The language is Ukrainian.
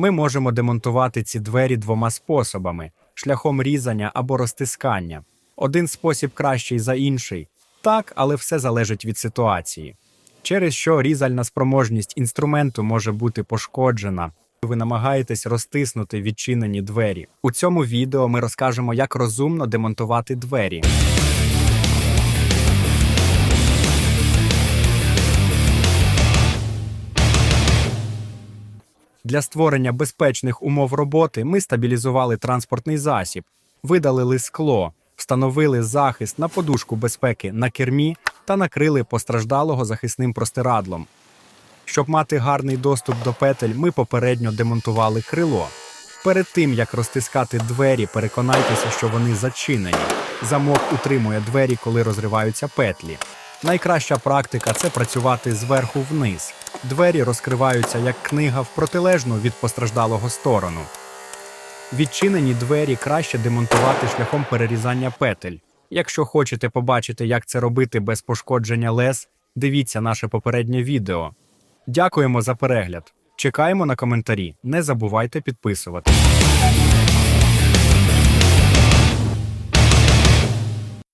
Ми можемо демонтувати ці двері двома способами: шляхом різання або розтискання. Один спосіб кращий за інший. Так, але все залежить від ситуації. Через що різальна спроможність інструменту може бути пошкоджена. Ви намагаєтесь розтиснути відчинені двері. У цьому відео ми розкажемо, як розумно демонтувати двері. Для створення безпечних умов роботи ми стабілізували транспортний засіб, видалили скло, встановили захист на подушку безпеки на кермі та накрили постраждалого захисним простирадлом. Щоб мати гарний доступ до петель, ми попередньо демонтували крило. Перед тим як розтискати двері, переконайтеся, що вони зачинені. Замок утримує двері, коли розриваються петлі. Найкраща практика це працювати зверху вниз. Двері розкриваються як книга в протилежну від постраждалого сторону. Відчинені двері краще демонтувати шляхом перерізання петель. Якщо хочете побачити, як це робити без пошкодження лез, дивіться наше попереднє відео. Дякуємо за перегляд. Чекаємо на коментарі. Не забувайте підписуватися.